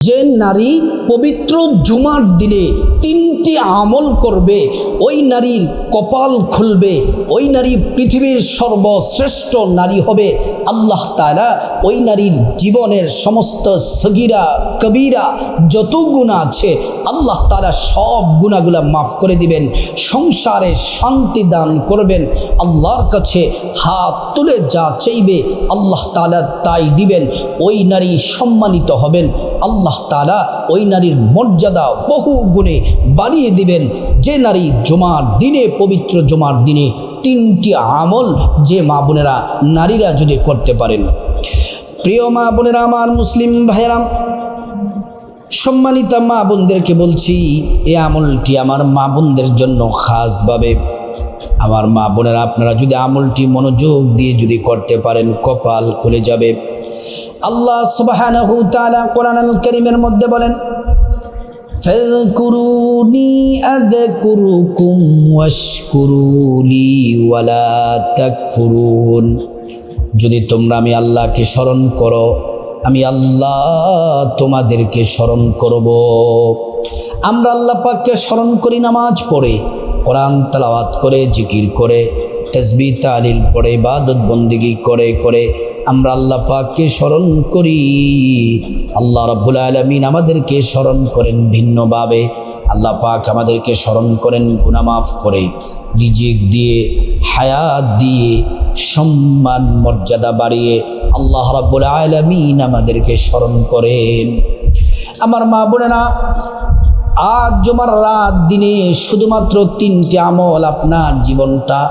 যে নারী পবিত্র জুমার দিনে তিনটি আমল করবে, ওই নারীর কপাল খুলবে, ওই নারী পৃথিবীর সর্বশ্রেষ্ঠ নারী হবে আল্লাহ তাআলা। ওই নারীর জীবনের সমস্ত সগিরা, কবিরা যত গুণা আছে, আল্লাহ তাআলা সব গুণাগুলা মাফ করে দিবেন, সংসারে শান্তি দান করবেন, আল্লাহর কাছে হাত তুলে যা চাইবে আল্লাহ তালা তাই দিবেন, ওই নারী সম্মানিত হবেন, আল্লাহ তালা ওই নারীর মর্যাদা বহু গুণে বাড়িয়ে দিবেন, যে নারী জমার দিনে, পবিত্র জমার দিনে তিনটি আমল যে মা বোনেরা, নারীরা যদি করতে পারেন। প্রিয় মা বোনেরা, আমার মুসলিম ভাইয়েরাম সম্মানিতা মা বোনদেরকে বলছি, এ আমলটি আমার মা বোনদের জন্য খাসভাবে। আমার মা বোনেরা, আপনারা যদি আমলটি মনোযোগ দিয়ে যদি করতে পারেন, কপাল খুলে যাবে। আল্লাহ সুবহানাহু তাআলা কোরআন আল কারীমের মধ্যে বলেন, ফাযকুরুনি আযকুরুকুম ওয়াশকুরুলি ওয়ালা তাকফুরুন। যদি তোমরা আমি আল্লাহকে স্মরণ করো, আমি আল্লাহ তোমাদেরকে স্মরণ করব। আমরা আল্লাহ পাককে স্মরণ করি নামাজ পড়ে, কোরআন তালাওয়াত করে, জিকির করে, তসবি, তালিল পড়ে, ইবাদত বন্দিগি করে করে আমরা আল্লাহ পাককে স্মরণ করি। আল্লাহ রব্বুল আলমিন আমাদেরকে স্মরণ করেন ভিন্নভাবে। আল্লাহ পাক আমাদেরকে স্মরণ করেন গুনামাফ করে। রিজিক দিয়ে, হায়াত দিয়ে, সম্মান, মর্যাদা বাড়িয়ে আল্লাহ রাব্বুল আলমিন আমাদেরকে স্মরণ করেন। আমার মা বোনেরা, আজ জমার রাত দিনে শুধুমাত্র তিনটি আমল আপনার জীবনটা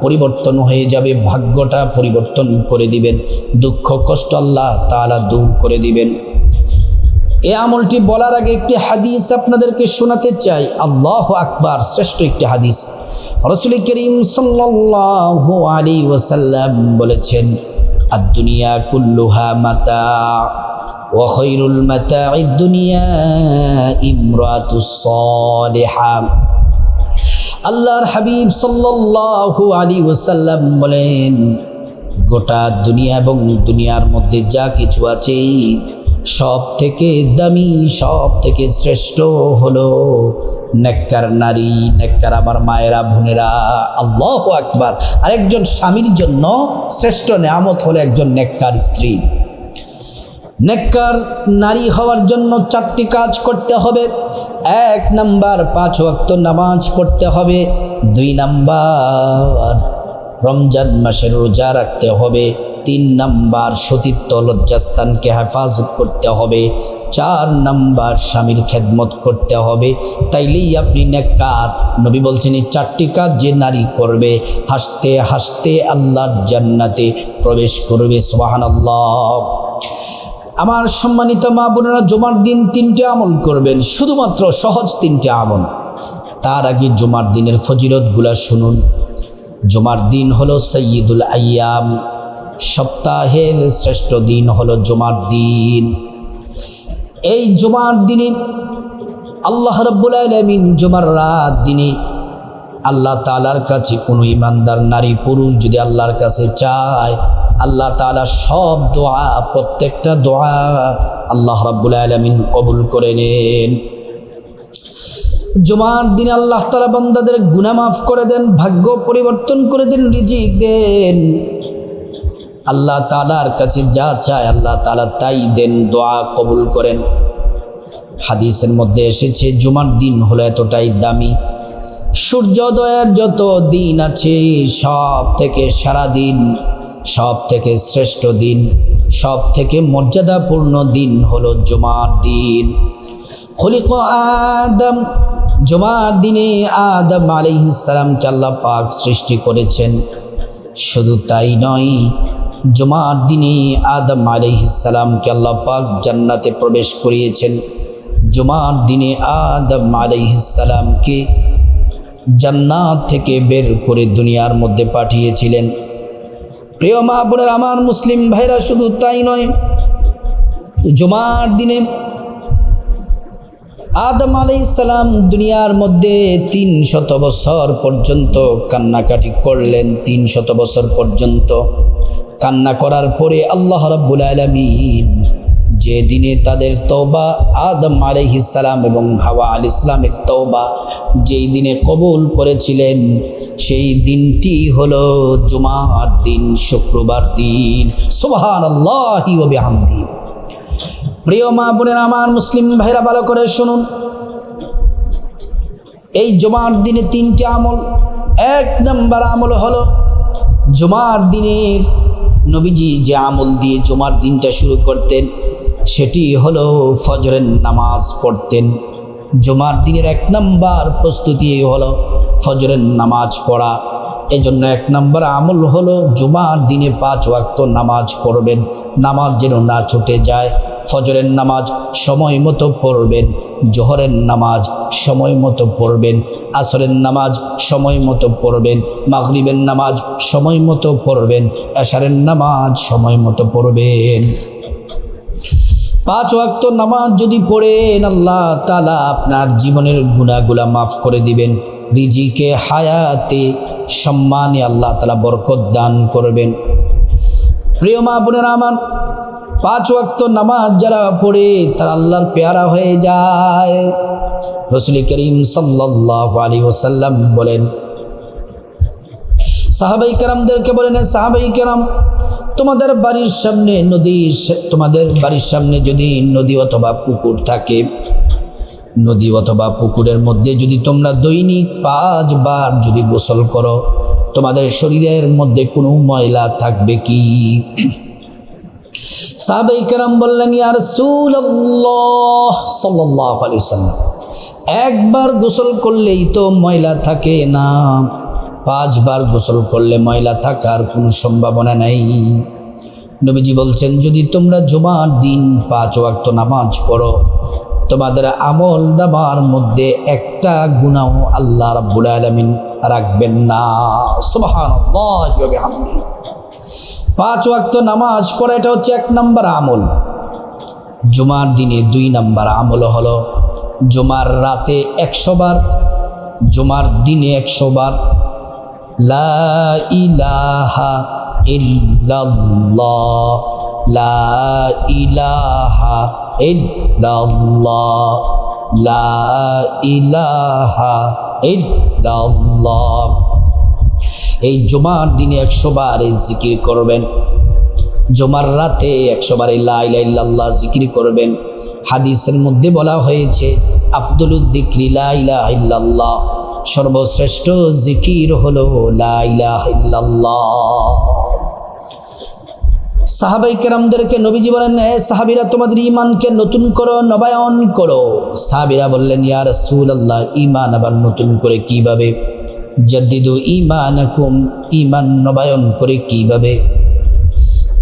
পরিবর্তন হয়ে যাবে, ভাগ্যটা পরিবর্তন করে দিবেন, দুঃখ, কষ্ট আল্লাহ তাআলা দূর করে দিবেন। এই আমলটি বলার আগে একটি হাদিস আপনাদেরকে শোনাতে চাই। আল্লাহ আকবার, শ্রেষ্ঠ একটি হাদিস। রসুল করিম সাল্লাল্লাহু আলাইহি ওয়াসাল্লাম বলেছেন, আদ-দুনিয়া কুল্লুহা মাতা, ওয়া মাতা মাতাঈদ দুনিয়া ইমরাতুস সালিহা। আল্লাহর হাবিব সাল্লাল্লাহু আলাইহি ওসাল্লাম বলেন, গোটা দুনিয়া এবং দুনিয়ার মধ্যে যা কিছু আছে সব থেকে দামি সব থেকে শ্রেষ্ঠ হলো নেককার নারী, নেককার আমার মায়েরা, বোনেরা, আল্লাহ আকবার। আর একজন স্বামীর জন্য শ্রেষ্ঠ নেয়ামত হলো একজন নেককার স্ত্রী। নেককার নারী হওয়ার জন্য চারটি কাজ করতে হবে। এক নাম্বার, পাঁচ ওয়াক্ত নামাজ পড়তে হবে। দুই নাম্বার, রমজান মাসের রোজা রাখতে হবে। তিন নাম্বার সতীত্ব লজ্জাস্থানকে হেফাজত করতে হবে। চার নাম্বার স্বামীর খেদমত করতে হবে। তাইলেই আপনি নেককার। নবী বলছেন, এই চারটি কাজ যে নারী করবে, হাসতে হাসতে আল্লাহর জান্নাতে প্রবেশ করবে। সোহান আল্লাহ আমার সম্মানিত মা বোনেরা, জমার দিন তিনটে আমল করবেন, শুধুমাত্র সহজ তিনটে আমল। তার আগে জমার দিনের ফজিলতগুলা শুনুন। জমার দিন হলো সৈয়দুল আয়াম। সপ্তাহের শ্রেষ্ঠ দিন হলো জমার দিন। এই জমার দিনে, আল্লাহ রব্বুল আলমিন জমার রাত দিনে আল্লাহ তালার কাছে কোনো ইমানদার নারী পুরুষ যদি আল্লাহর কাছে চায়, আল্লাহ তালা সব দোয়া, প্রত্যেকটা দোয়া আল্লাহ রাব্বুল আলমিন কবুল করে নেন। জমার দিন আল্লাহ তালা বান্দাদের গুনা মাফ করে দেন, ভাগ্য পরিবর্তন করে দেন, রিজিক দেন। আল্লাহ তালার কাছে যা চায় আল্লাহ তালা তাই দেন, দোয়া কবুল করেন। হাদিসের মধ্যে এসেছে, জুমার দিন হলো এতটাই দামি। সূর্যোদয়ের যত দিন আছে, সব থেকে সারা দিন, সব থেকে শ্রেষ্ঠ দিন, সব থেকে মর্যাদাপূর্ণ দিন হলো জুমার দিন। খলিক আদম, জুমার দিনে আদম আলাইহিসসালামকে আল্লাহ পাক সৃষ্টি করেছেন। শুধু তাই নয় জুমার দিনে আদম আলাইহিসসালামকে আল্লাহ পাক জান্নাতে প্রবেশ করিয়েছেন। জুমার দিনে আদম আলাইহিসসালামকে জান্নাত থেকে বের করে দুনিয়ার মধ্যে পাঠিয়েছিলেন। প্রিয় মা বোনের, আমার মুসলিম ভাইরা, শুধু তাই নয়, জুমার দিনে আদম আলাই সালাম দুনিয়ার মধ্যে তিন শত বছর পর্যন্ত কান্নাকাটি করলেন, তিন শত বছর পর্যন্ত। কান্না করার পরে আল্লাহ রাব্বুল আলমিন যে দিনে তাদের তৌবা আদম আলহিসাল্লাম এবং হাওয়া আল ইসলামের তৌবা যেই দিনে কবুল করেছিলেন, সেই দিনটি হলো জুমার দিন, শুক্রবার দিন। সুবহান আল্লাহি প্রিয় মা বোনের, আমার মুসলিম ভাইরা, ভালো করে শুনুন। এই জুমার দিনে তিনটি আমল। এক নম্বর আমল হলো জুমার দিনের নবীজি যে আমল দিয়ে জমার দিনটা শুরু করতেন, সেটি হলো ফজরের নামাজ পড়তেন। জমার দিনের এক নম্বর প্রস্তুতি হলো ফজরের নামাজ পড়া। এজন্য এক নম্বর আমল হলো জুমার দিনে পাঁচ ওয়াক্ত নামাজ পড়বেন। নামাজ যেন না ছুটে যায় ফজরের নামাজ সময় মতো পড়বেন, জোহরের নামাজ সময় মতো পড়বেন, আসরের নামাজ সময় মতো পড়বেন, মাগরিবের নামাজ সময় মতো পড়বেন, এশারের নামাজ সময় মতো পড়বেন। পাঁচ ওয়াক্ত নামাজ যদি পড়েন, আল্লাহ তালা আপনার জীবনের গুণাগুলা মাফ করে দিবেন, রিজিকে, হায়াতে সম্মানে আল্লাহ তালা বরকত দান করবেন। প্রিয় মা বোনের আমার পাঁচ ওয়াক্ত নামাজ যারা পড়ে, তারা আল্লাহর পেয়ারা হয়ে যায়। রসুল করিম সাল্লাহ আলী ওসাল্লাম বলেন, সাহাবাই কেরামদেরকে বলেন সাহাবাই কেরাম, তোমাদের বাড়ির সামনে নদী তোমাদের বাড়ির সামনে যদি নদী অথবা পুকুর থাকে, নদী অথবা পুকুরের মধ্যে যদি তোমরা দৈনিক পাঁচবার যদি গোসল করো, তোমাদের শরীরের মধ্যে কোনো ময়লা থাকবে কি? সাহাবাই কেরাম বললেন ইয়ার সাল্লাহ আলি সাল্লাম একবার গোসল করলেই তো ময়লা থাকে না? পাঁচবার গোসল করলে ময়লা থাকার কোনো সম্ভাবনা নেই। নবীজি বলছেন, যদি তোমরা জুমার দিন পাঁচ ওয়াক্ত নামাজ পড়ো, তোমাদের আমল নামার মধ্যে একটা গুণাও আল্লাহ রাব্বুল আলমিন রাখবেন না। সুবহানাল্লাহি পাঁচ ওয়াক্ত নামাজ পড়া, এটা হচ্ছে এক নম্বর আমল। জুমার দিনে দুই নম্বর আমল হলো জুমার রাতে একশো বার, জুমার দিনে একশো বার, লা ইলাহা লা ইলাহা লা ইলাহা এই জুমার দিনে একশো বার এই জিকির করবেন। জুমার রাতে একশো বার এই লাইল্লাহ জিকির করবেন। হাদিসের মধ্যে বলা হয়েছে, আফদুল উদ্দিক্রি লাইল্লাহ সর্বশ্রেষ্ঠ জিকির হলো সাহাবাই কেরামদেরকে নবীজি বলেন, এ সাহাবিরা, তোমাদের ইমানকে নতুন করো, নবায়ন করো। সাহাবিরা বললেন, ইয়া রাসূল আল্লাহ ইমান আবার নতুন করে কীভাবে? জাদ্দিদু ইমানাকুম ইমান নবায়ন করে কীভাবে?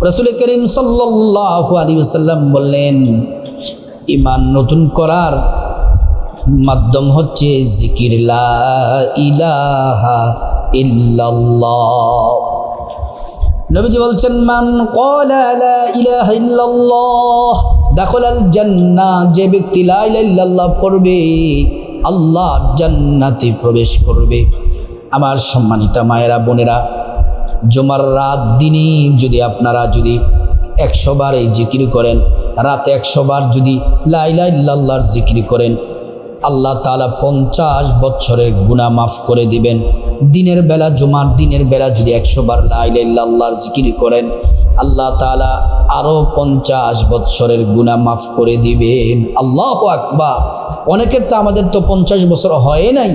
রসুল করিম সাল্লাল্লাহু আলাইহি ওয়াসাল্লাম বললেন ইমান নতুন করার মাধ্যম হচ্ছে জিকির ইলাহা ইল্লাল্লাহ। নবীজি বলছেন, মান ক্বালা লা ইলাহা ইল্লাল্লাহ, দাখালাল জান্নাহ, যে ব্যক্তি লা ইলাহা পড়বে, আল্লাহ জান্নাতে প্রবেশ করবে। আমার সম্মানিতা মায়েরা, বোনেরা, জমার রাত দিনে যদি আপনারা যদি একশো বার এই জিকির করেন, রাতে একশো বার যদি লাইলা ইল্লাল্লাহর জিকির করেন, আল্লাহ তালা পঞ্চাশ বছরের গুণা মাফ করে দিবেন। দিনের বেলা, জুমার দিনের বেলা যদি একশো বার লাইলা ইল্লাল্লাহর জিকির করেন, আল্লাহ তালা আরও পঞ্চাশ বৎসরের গুণা মাফ করে দিবেন। আল্লাহ আকবার। অনেকের তো আমাদের তো পঞ্চাশ বছর হয় নাই।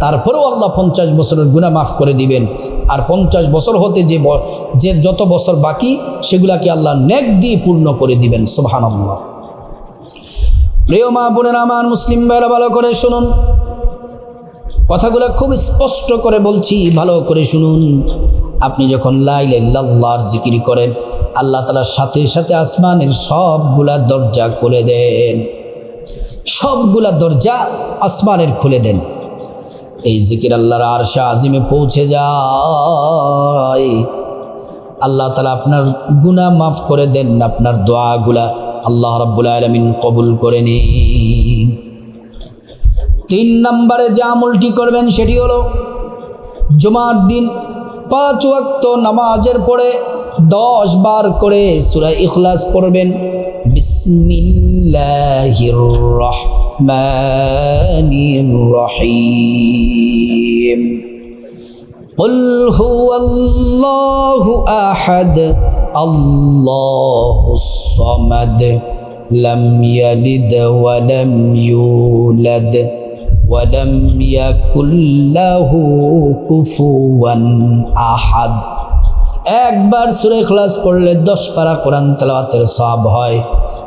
তারপরেও আল্লাহ পঞ্চাশ বছরের গুণা মাফ করে দিবেন। আর পঞ্চাশ বছর হতে যে যে যত বছর বাকি, সেগুলাকে আল্লাহ নেক দিয়ে পূর্ণ করে দিবেন। সোহান আল্লাহ প্রিয় মা বোনের আমার মুসলিম ভাইরা, ভালো করে শুনুন। কথাগুলো খুব স্পষ্ট করে বলছি, ভালো করে শুনুন। আপনি যখন লাইলে লাইল্লাহর জিকির করেন, আল্লাহ তালার সাথে সাথে আসমানের সবগুলা দরজা খুলে দেন। সবগুলা দরজা আসমানের খুলে দেন। এই জিকির আল্লাহর আরশা আজিমে পৌঁছে যায়। আল্লাহ তালা আপনার গুণা মাফ করে দেন, আপনার দোয়াগুলা আল্লাহ রাব্বুল আলমিন কবুল করে নিন। তিন নম্বরে যে আমলটি করবেন সেটি হলো, জুমার দিন পাঁচ ওয়াক্ত নামাজের পরে দশ বার করে সুরা ইখলাস পড়বেন। বিসমিল্লাহির রহমানির রহিম قل هو الله أحد الله الصمد لم يلد ولم يولد ولم يكن له كفوا أحد একবার সুরে ক্লাস পড়লে দশ পারা কোরআন তেলাওয়াতের সব হয়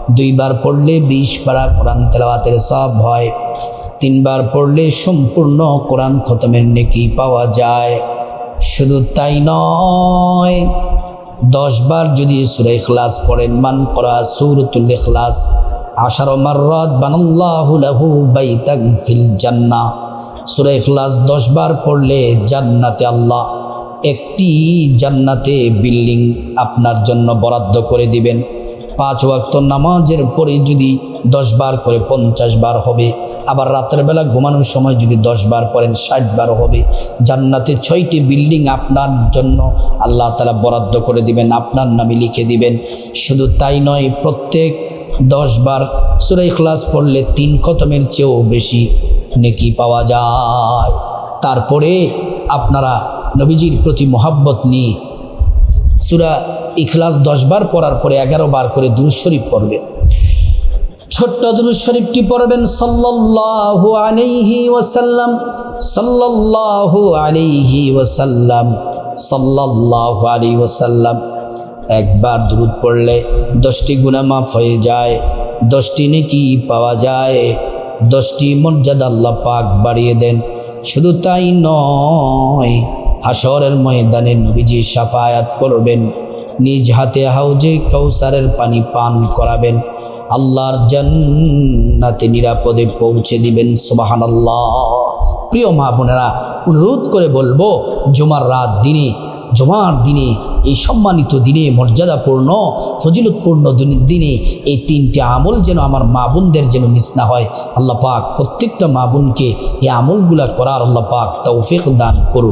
দুইবার পড়লে বিশ পারা কোরআন তেলাওয়াতের সব হয়। তিনবার পড়লে সম্পূর্ণ কোরআন খতমের নেকি পাওয়া যায়। শুধু তাই নয় দশ বার যদি সুরে খ্লাস পড়েন, মান করা সুরতুল ইখলাস, আশার মাররাত বানাল্লাহু লাহু বাইতান ফিল জান্নাহ। সুরে ইখলাস দশ বার পড়লে জান্নাতে আল্লাহ একটি জান্নাতে বিল্ডিং আপনার জন্য বরাদ্দ করে দিবেন। পাঁচ ওয়াক্ত নামাজের পরে যদি দশ বার করে পঞ্চাশ বার হবে, আবার রাতের বেলা ঘুমানোর সময় যদি দশ বার পড়েন ষাট বার হবে, জান্নাতে ছয়টি বিল্ডিং আপনার জন্য আল্লাহ তালা বরাদ্দ করে দিবেন, আপনার নামে লিখে দিবেন। শুধু তাই নয়, প্রত্যেক দশ বার সুরাই ক্লাস পড়লে তিন খতমের চেয়েও বেশি নেকি পাওয়া যায়। তারপরে আপনারা নবীজির প্রতি মোহাব্বত নিয়ে সুরা ইখলাস দশ বার পড়ার পরে এগারো বার করে দুরুদ শরীফ পড়বে। ছোট্ট দুরুদ শরীফটি পড়বেন সাল্লাল্লাহু আলাইহি ওয়াসাল্লাম, সাল্লাল্লাহু আলাইহি ওয়াসাল্লাম, সাল্লাল্লাহু আলাইহি ওয়াসাল্লাম। একবার দুরুদ পড়লে দশটি গুণা মাফ হয়ে যায়, দশটি নেকি পাওয়া যায়, দশটি মর্যাদা আল্লাহ পাক বাড়িয়ে দেন। শুধু তাই নয় হাসরের ময়দানে নবীজি সাফায়াত করবেন। নিজ হাতে হাউজে কৌসারের পানি পান করাবেন। আল্লাহর জান্নাতে নিরাপদে পৌঁছে দিবেন সুবাহান আল্লাহ প্রিয় মা বোনেরা, অনুরোধ করে বলব, জুমার রাত দিনে, জমার দিনে, এই সম্মানিত দিনে, মর্যাদাপূর্ণ, ফজিলতপূর্ণ দিন- এই তিনটি আমল যেন আমার মা বোনদের যেন মিস না হয়। আল্লাহ পাক প্রত্যেকটা মা বোনকে এই আমলগুলা করার আল্লাহ পাক তৌফিক দান করুন।